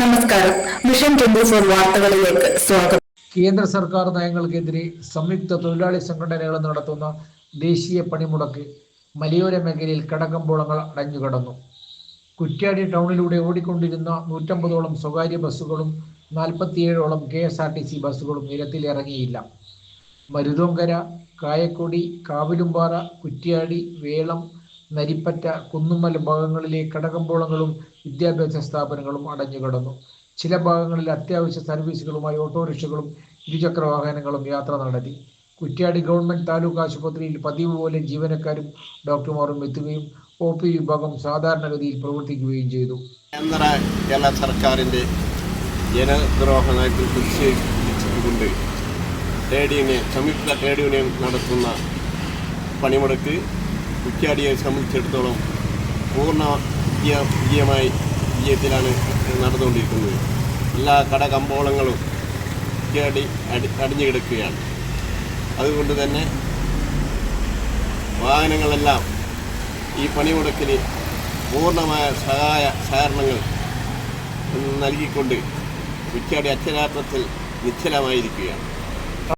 നമസ്കാരം. മിഷൻ വാർത്തകളിലേക്ക് സ്വാഗതം. കേന്ദ്ര സർക്കാർ നയങ്ങൾക്കെതിരെ സംയുക്ത തൊഴിലാളി സംഘടനകൾ നടത്തുന്ന ദേശീയ പണിമുടക്ക് മലയോര മേഖലയിൽ കടകമ്പോളങ്ങൾ അടഞ്ഞുകിടന്നു. കുറ്റ്യാടി ടൗണിലൂടെ ഓടിക്കൊണ്ടിരുന്ന നൂറ്റമ്പതോളം സ്വകാര്യ ബസ്സുകളും നാൽപ്പത്തിയേഴോളം K S R T C ബസ്സുകളും നിരത്തിലിറങ്ങിയില്ല. മരുതോങ്കര കായക്കൊടി കാവിലുംപാറ കുറ്റ്യാടി വേളം നരിപ്പറ്റ കുന്നുമ്മൽ ഭാഗങ്ങളിലെ കടകമ്പോളങ്ങളും വിദ്യാഭ്യാസ സ്ഥാപനങ്ങളും അടഞ്ഞുകിടന്നു ചില ഭാഗങ്ങളിൽ അത്യാവശ്യ സർവീസുകളുമായി ഓട്ടോറിക്ഷകളും ഇരുചക്ര വാഹനങ്ങളും യാത്ര നടത്തി. കുറ്റ്യാടി ഗവൺമെന്റ് താലൂക്ക് ആശുപത്രിയിൽ പതിവ് പോലെ ജീവനക്കാരും ഡോക്ടർമാരും എത്തുകയും ഒ പി വിഭാഗം സാധാരണഗതിയിൽ പ്രവർത്തിക്കുകയും ചെയ്തു. കേന്ദ്ര കേരള സർക്കാരിന്റെ ജനദ്രോഹ സംയുക്ത ട്രേഡ് യൂണിയൻ നടത്തുന്ന പണിമുടക്ക് കുറ്റ്യാടിയെ സംബന്ധിച്ചിടത്തോളം പൂർണ വിജയ വിജയമായി വിജയത്തിലാണ് നടന്നുകൊണ്ടിരിക്കുന്നത്. എല്ലാ കടകമ്പോളങ്ങളും കുറ്റ്യാടി അടി അടിഞ്ഞു കിടക്കുകയാണ് അതുകൊണ്ട് തന്നെ വാഹനങ്ങളെല്ലാം ഈ പണിമുടക്കിന് പൂർണമായ സഹായ സഹകരണങ്ങൾ നൽകിക്കൊണ്ട് കുറ്റ്യാടി അക്ഷരാർത്ഥത്തിൽ നിശ്ചലമായിരിക്കുകയാണ്.